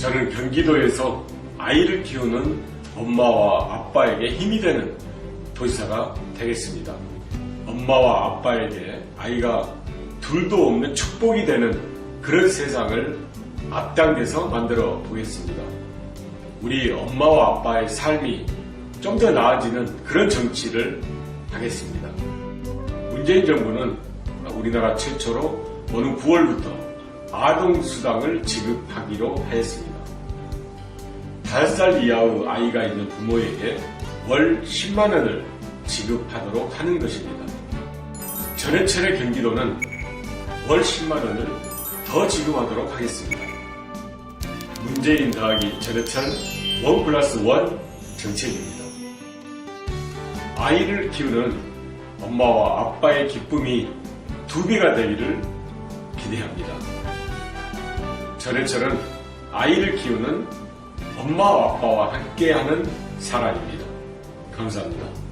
저는 경기도에서 아이를 키우는 엄마와 아빠에게 힘이 되는 도지사가 되겠습니다. 엄마와 아빠에게 아이가 둘도 없는 축복이 되는 그런 세상을 앞당겨서 만들어 보겠습니다. 우리 엄마와 아빠의 삶이 좀 더 나아지는 그런 정치를 하겠습니다. 문재인 정부는 우리나라 최초로 오는 9월부터 아동수당을 지급하기로 하였습니다. 5살 이하의 아이가 있는 부모에게 월 10만원을 지급하도록 하는 것입니다. 전해철의 경기도는 월 10만원을 더 지급하도록 하겠습니다. 문재인 더하기 전해철 원 플러스 원 정책입니다. 아이를 키우는 엄마와 아빠의 기쁨이 두 배가 되기를 기대합니다. 전해철은 아이를 키우는 엄마와 아빠와 함께하는 사람입니다. 감사합니다.